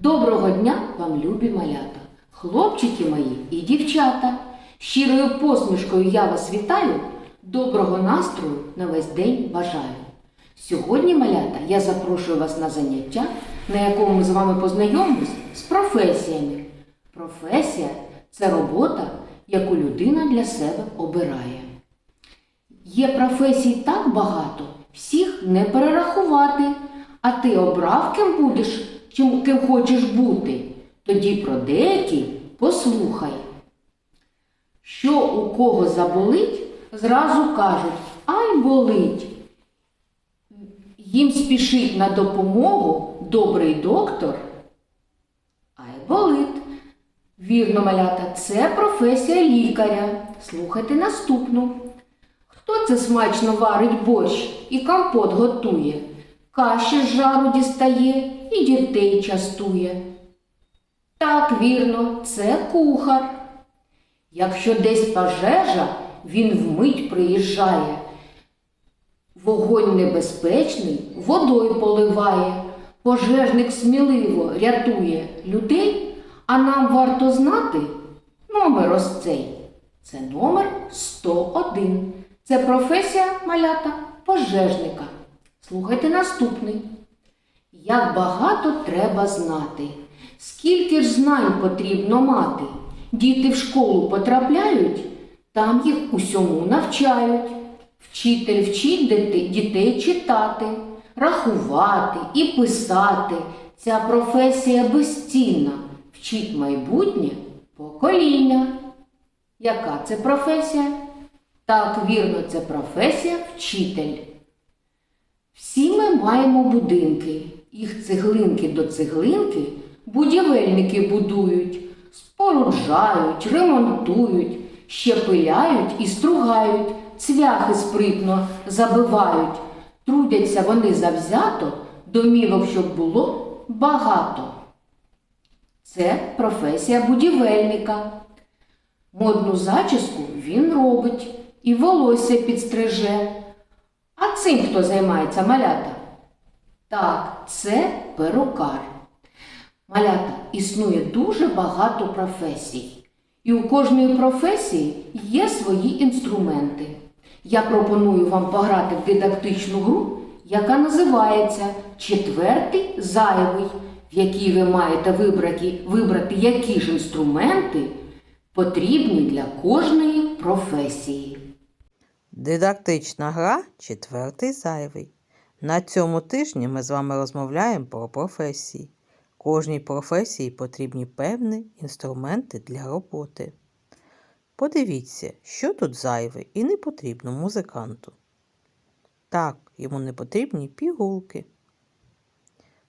Доброго дня вам, любі малята, хлопчики мої і дівчата. Щирою посмішкою я вас вітаю, доброго настрою на весь день бажаю. Сьогодні, малята, я запрошую вас на заняття, на якому ми з вами познайомимось з професіями. Професія це робота, яку людина для себе обирає. Є професій так багато, всіх не перерахувати. А ти обрав, ким будеш, чим ким хочеш бути. Тоді про деякі послухай. Що у кого заболить, зразу кажуть, ай болить. Їм спішить на допомогу добрий доктор. Ай болить. Вірно, малята, це професія лікаря. Слухайте наступну. Хто це смачно варить борщ і компот готує, каші з жару дістає і дітей частує? Так, вірно, це кухар. Якщо десь пожежа, він вмить приїжджає. Вогонь небезпечний, водою поливає, пожежник сміливо рятує людей, а нам варто знати номер ось цей. Це номер 101. Це професія малята пожежника. Слухайте наступний. Як багато треба знати, скільки ж знань потрібно мати. Діти в школу потрапляють, там їх усьому навчають. Вчитель вчить дітей читати, рахувати і писати. Ця професія безцінна, вчить майбутнє покоління. Яка це професія? Так, вірно, це професія вчитель. Всі ми маємо будинки. Їх цеглинки до цеглинки будівельники будують, споруджають, ремонтують, щепиляють і стругають, цвяхи спритно забивають. Трудяться вони завзято, домівок, щоб було багато. Це професія будівельника. Модну зачіску він робить і волосся підстриже. А цим хто займається малята? Так, це перукар. Малята існує дуже багато професій. І у кожної професії є свої інструменти. Я пропоную вам пограти в дидактичну гру, яка називається Четвертий зайвий, в якій ви маєте вибрати, вибрати які ж інструменти потрібні для кожної професії. Дидактична гра четвертий зайвий. На цьому тижні ми з вами розмовляємо про професії. Кожній професії потрібні певні інструменти для роботи. Подивіться, що тут зайве і не потрібно музиканту. Так, йому не потрібні пігулки.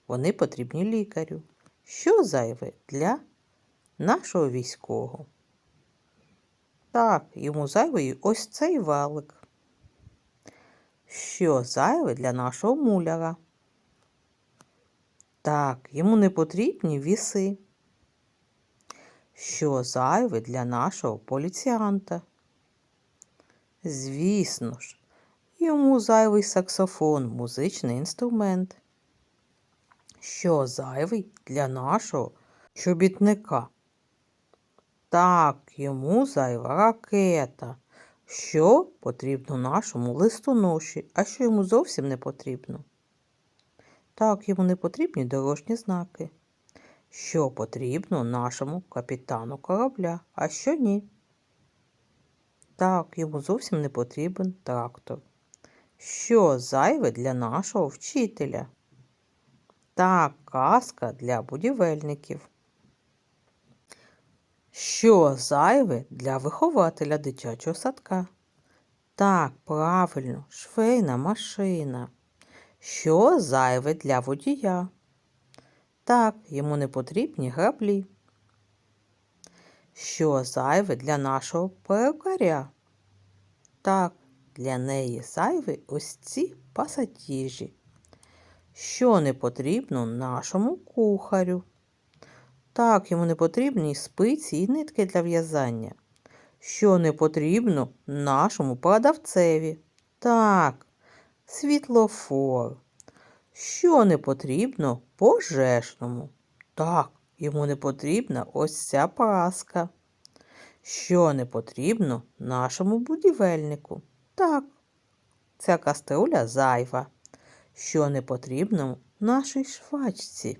Вони потрібні лікарю. Що зайве для нашого військового? Так, йому зайвий ось цей валик. Що зайве для нашого муляра? Так, йому не потрібні віси. Що зайве для нашого поліціанта? Звісно ж, йому зайвий саксофон, музичний інструмент. Що зайвий для нашого чобітника? Так, йому зайва ракета. Що потрібно нашому листоноші, а що йому зовсім не потрібно? Так, йому не потрібні дорожні знаки. Що потрібно нашому капітану корабля, а що ні? Так, йому зовсім не потрібен трактор. Що зайве для нашого вчителя? Так, казка для будівельників. Що зайве для вихователя дитячого садка? Так, правильно, швейна машина. Що зайве для водія? Так, йому не потрібні граблі. Що зайве для нашого перукаря? Так, для неї зайві ось ці пасатіжі. Що не потрібно нашому кухарю? Так, йому не потрібні спиці і нитки для в'язання. Що не потрібно нашому продавцеві? Так, світлофор. Що не потрібно пожежному? Так, йому не потрібна ось ця праска. Що не потрібно нашому будівельнику? Так, ця каструля зайва. Що не потрібно нашій швачці?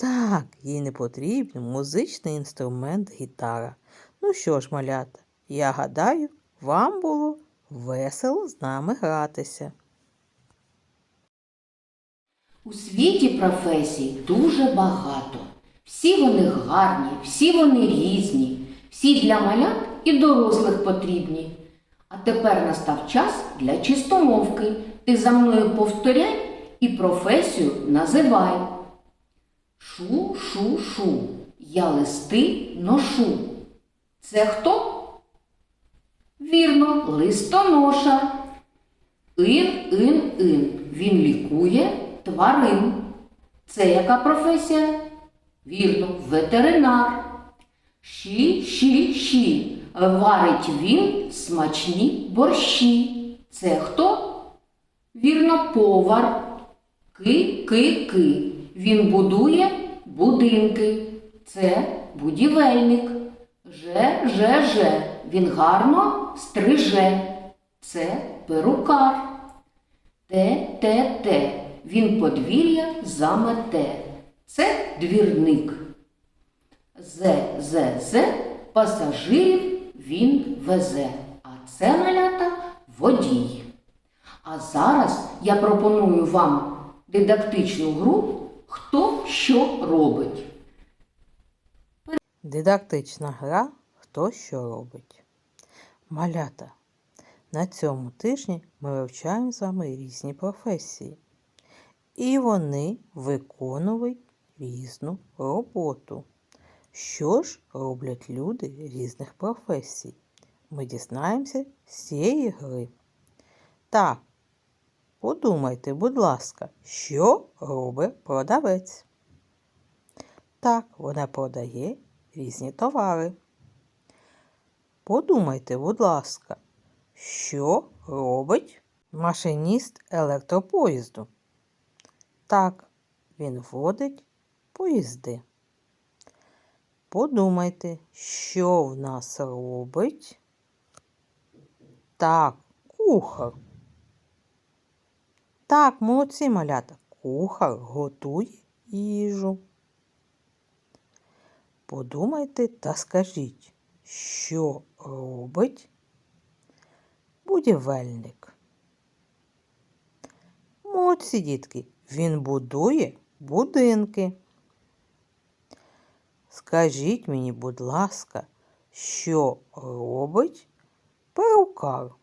Так, їй не потрібен музичний інструмент гітара. Ну що ж, малята, я гадаю, вам було весело з нами гратися. У світі професій дуже багато. Всі вони гарні, всі вони різні, всі для малят і дорослих потрібні. А тепер настав час для чистомовки. Ти за мною повторяй і професію називай. Шу, шу, шу. Я листи ношу. Це хто? Вірно, листоноша. Ин, ин, ин. Він лікує тварин. Це яка професія? Вірно, ветеринар. Ші, ші, ші. Варить він смачні борщі. Це хто? Вірно, повар. Ки, ки, ки. Він будує будинки. Це будівельник. Же, же, же. Він гарно стриже. Це перукар. Те, те, те. Він подвір'я замете. Це двірник. Зе, зе, зе. Пасажирів він везе. А це малята водій. А зараз я пропоную вам дидактичну гру Хто що робить. Дидактична гра Хто що робить. Малята. На цьому тижні ми вивчаємо з вами різні професії. І вони виконують різну роботу. Що ж роблять люди різних професій? Ми дізнаємося з цієї гри. Так, подумайте, будь ласка, що робить продавець? Так, вона продає різні товари. Подумайте, будь ласка, що робить машиніст електропоїзду? Так, він водить поїзди. Подумайте, що в нас робить? Так, кухар. Так, молодці малята. Кухар готує їжу. Подумайте та скажіть, що робить будівельник. Молодці дітки, він будує будинки. Скажіть мені, будь ласка, що робить перукар?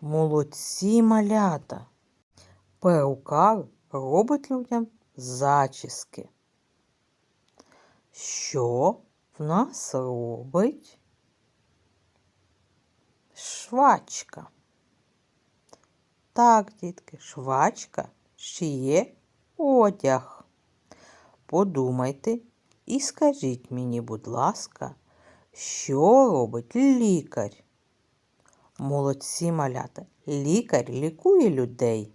Молодці малята. Перукар робить людям зачіски. Що в нас робить швачка? Так, дітки, швачка шиє одяг. Подумайте і скажіть мені, будь ласка, що робить лікар? Молодці малята, лікар лікує людей.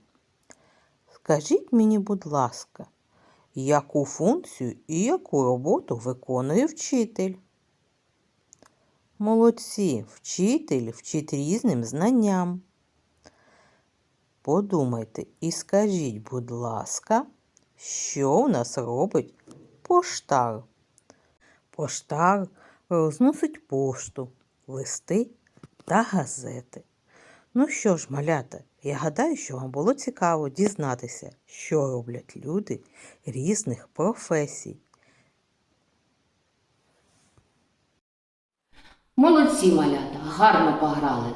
Скажіть мені, будь ласка, яку функцію і яку роботу виконує вчитель? Молодці, вчитель вчить різним знанням. Подумайте і скажіть, будь ласка, що в нас робить поштар? Поштар розносить пошту, листи та газети. Ну що ж, малята, я гадаю, що вам було цікаво дізнатися, що роблять люди різних професій. Молодці малята, гарно пограли.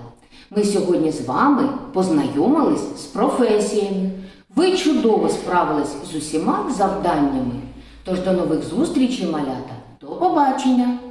Ми сьогодні з вами познайомились з професіями. Ви чудово справились з усіма завданнями. Тож до нових зустрічей, малята. До побачення!